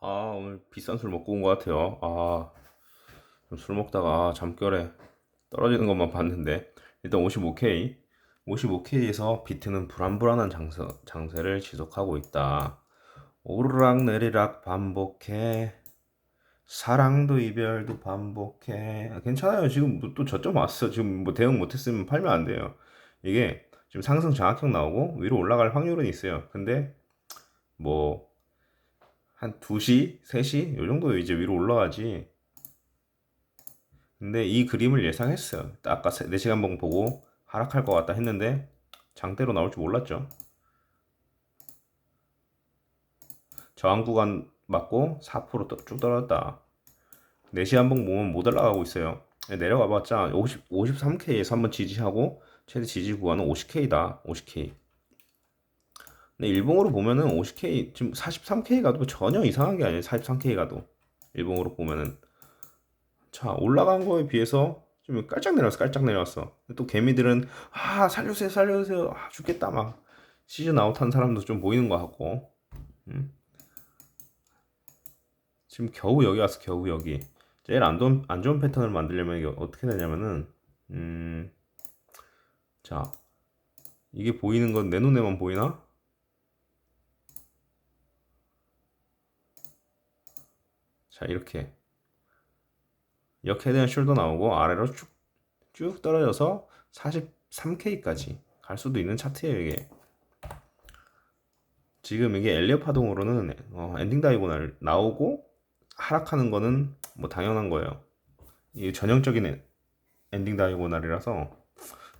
아, 오늘 비싼 술 먹고 온 것 같아요. 아, 술 먹다가 잠결에 떨어지는 것만 봤는데, 일단 55K. 55K에서 비트는 불안불안한 장세, 장세를 지속하고 있다. 오르락 내리락 반복해. 사랑도 이별도 반복해. 아, 괜찮아요. 지금 뭐또 저점 왔어. 지금 뭐 대응 못했으면 팔면 안 돼요. 이게 지금 상승 장악형 나오고 위로 올라갈 확률은 있어요. 근데 뭐 한 2시, 3시 요 정도 이제 위로 올라가지. 근데 이 그림을 예상했어요. 아까 4시간 봉 보고 하락할 것 같다 했는데 장대로 나올 줄 몰랐죠. 저항 구간 맞고 4%쭉 떨어졌다. 4시간 봉 보면 못 올라가고 있어요. 내려가 봤자 50, 53K에서 한번 지지하고 최대 지지 구간은 50K다. 50K. 근데 일봉으로 보면은 50K 지금 43K 가도 전혀 이상한 게 아니에요. 43K 가도 일봉으로 보면은 자 올라간 거에 비해서 좀 깔짝 내려왔어. 깔짝 내려왔어. 또 개미들은 아 살려주세요, 살려주세요. 아 죽겠다 막 시즌 아웃한 사람도 좀 보이는 것 같고. 음? 지금 겨우 여기 왔어. 겨우 여기. 제일 안 좋은 안 좋은 패턴을 만들려면 이게 어떻게 되냐면은 음. 자, 이게 보이는 건 내 눈에만 보이나? 자, 이렇게. 대한 숄더 나오고 아래로 쭉, 쭉 떨어져서 43K까지 갈 수도 있는 차트예요, 이게. 지금 이게 엘리어 파동으로는 어, 엔딩 다이고날 나오고 하락하는 거는 뭐 당연한 거예요. 이 전형적인 엔- 엔딩 다이고날이라서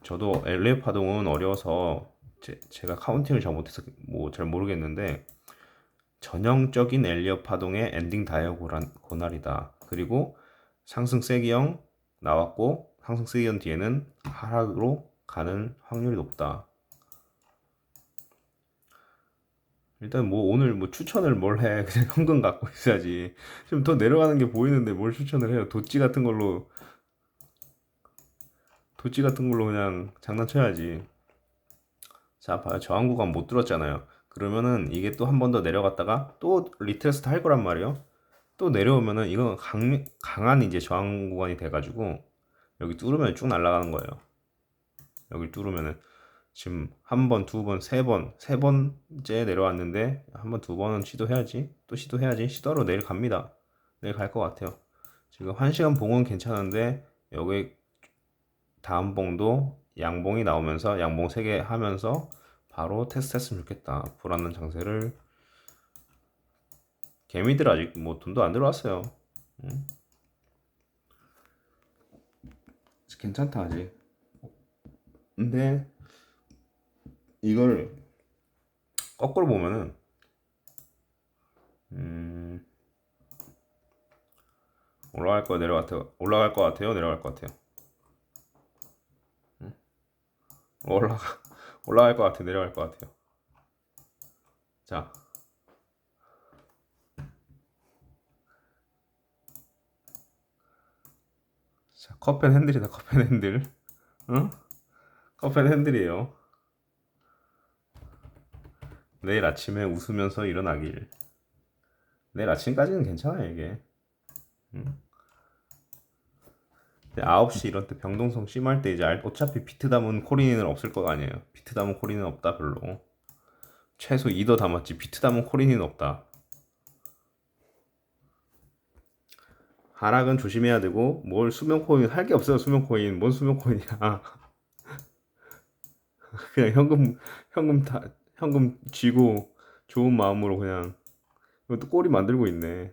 저도 엘리어 파동은 어려워서 제, 제가 카운팅을 잘 못해서 뭐 잘 모르겠는데 전형적인 엘리어 파동의 엔딩 다이고날이다. 그리고 상승 세기형 나왔고 상승 세기형 뒤에는 하락으로 가는 확률이 높다. 일단 뭐 오늘 뭐 추천을 뭘 해. 그냥 현금 갖고 있어야지. 좀더 내려가는 게 보이는데 뭘 추천을 해요. 도찌 같은 걸로 도찌 같은 걸로 그냥 장난쳐야지. 자, 봐요. 저항 구간 못 들었잖아요. 그러면은 이게 또 한 번 더 내려갔다가 또 리테스트 할 거란 말이에요. 또 내려오면은 이건 강, 강한 이제 저항 구간이 돼가지고 여기 뚫으면 쭉 날아가는 거예요. 여기 뚫으면은 지금 한 번, 두 번, 세 번, 세 번째 내려왔는데 한 번, 두 번은 시도해야지. 또 시도해야지. 시도하러 내일 갑니다. 내일 갈 것 같아요. 지금 한 시간 봉은 괜찮은데 여기 다음 봉도 양봉이 나오면서 양봉 3개 하면서 바로 테스트 했으면 좋겠다. 불안한 장세를 개미들 아직 뭐 돈도 안 들어왔어요. 응? 괜찮다 아직. 근데 이걸 거꾸로 보면은 음 올라갈 거 내려갈 것 올라갈 것 같아요. 내려갈 것 같아요. 올라가 올라갈 것 같아 내려갈 것 같아요. 자, 자 컵펜 핸들이다 컵펜 핸들, 응? 컵펜 핸들이에요. 내일 아침에 웃으면서 일어나길. 내일 아침까지는 괜찮아요 이게. 응? 이제 9시 이런 때 병동성 심할 때 이제 알- 어차피 비트 담은 코린은 없을 거 아니에요. 비트 담은 코린은 없다 별로. 최소 2더 담았지 비트 담은 코린은 없다. 하락은 조심해야 되고 뭘 수면 코인 할 게 없어요 수면 코인 뭔 수면 코인이야. 그냥 현금 현금 다 현금 쥐고 좋은 마음으로 그냥 이것도 꼬리 만들고 있네.